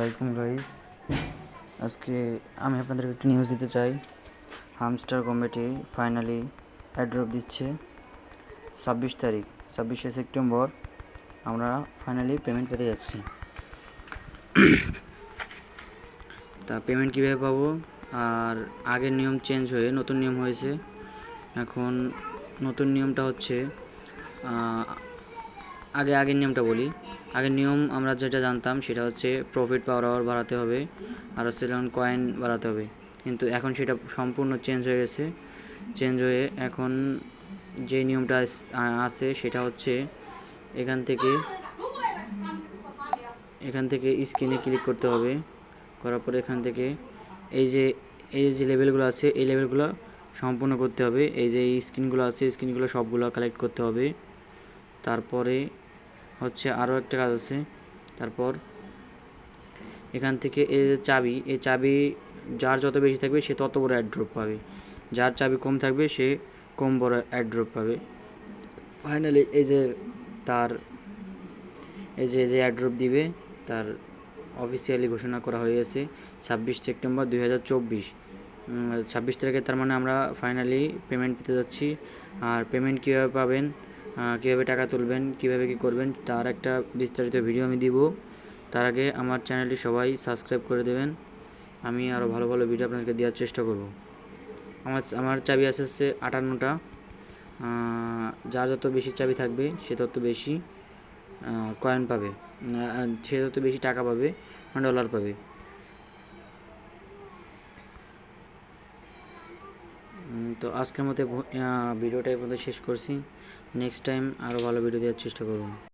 Welcome guys আজকে আমি আপনাদের একটি নিউজ দিতে চাই। হামস্টার কমিটি ফাইনালি অ্যাড্রপ দিচ্ছে। ছাব্বিশ তারিখ, ছাব্বিশে সেপ্টেম্বর আমরা ফাইনালি পেমেন্ট পেতে যাচ্ছি। তা পেমেন্ট কীভাবে পাবো? আর আগের নিয়ম চেঞ্জ হয়ে নতুন নিয়ম হয়েছে। এখন নতুন নিয়মটা হচ্ছে আগে আগের নিয়মটা বলি। আগের নিয়ম আমরা যেটা জানতাম সেটা হচ্ছে প্রফিট পাওয়ার আওয়ার বাড়াতে হবে আর হচ্ছে যেমন কয়েন বাড়াতে হবে। কিন্তু এখন সেটা সম্পূর্ণ চেঞ্জ হয়ে গেছে। চেঞ্জ হয়ে এখন যে নিয়মটা আছে সেটা হচ্ছে এখান থেকে এখান থেকে স্ক্রিনে ক্লিক করতে হবে। করার পরে এখান থেকে এই যে এই যে লেভেলগুলো আছে, এই লেভেলগুলো সম্পূর্ণ করতে হবে। এই যে স্ক্রিনগুলো আছে স্ক্রিনগুলো সবগুলো কালেক্ট করতে হবে। তারপরে হচ্ছে আরও একটা কাজ আছে। তারপর এখান থেকে যে চাবি এই চাবি যার যত বেশি থাকবে সে তত বড় অ্যাড্রপ পাবে। যার চাবি কম থাকবে সে কম বড় অ্যাড্রপ পাবে। ফাইনালি এই যে তার, এই যে যে অ্যাড্রপ দিবে, তার অফিসিয়ালি ঘোষণা করা হয়ে গেছে ছাব্বিশ সেপ্টেম্বর দুই হাজার চব্বিশ। ছাব্বিশ তারিখে তার মানে আমরা ফাইনালি পেমেন্ট পেতে যাচ্ছি। আর পেমেন্ট কীভাবে পাবেন? কীভাবে টাকা তুলবেন, কীভাবে কী করবেন, তার একটা বিস্তারিত ভিডিও আমি দিব। তার আগে আমার চ্যানেলটি সবাই সাবস্ক্রাইব করে দেবেন। আমি আরও ভালো ভালো ভিডিও আপনাদেরকে দেওয়ার চেষ্টা করব। আমার আমার চাবি আছে হচ্ছে আটান্নটা। যার যত বেশি চাবি থাকবে, সে তত বেশি কয়েন পাবে। সে তত বেশি টাকা পাবে মানে ডলার পাবে। তো আজকের মতো ভিডিওটা এই পর্যন্ত শেষ করছি। নেক্সট টাইম আরও ভালো ভিডিও দেওয়ার চেষ্টা করব।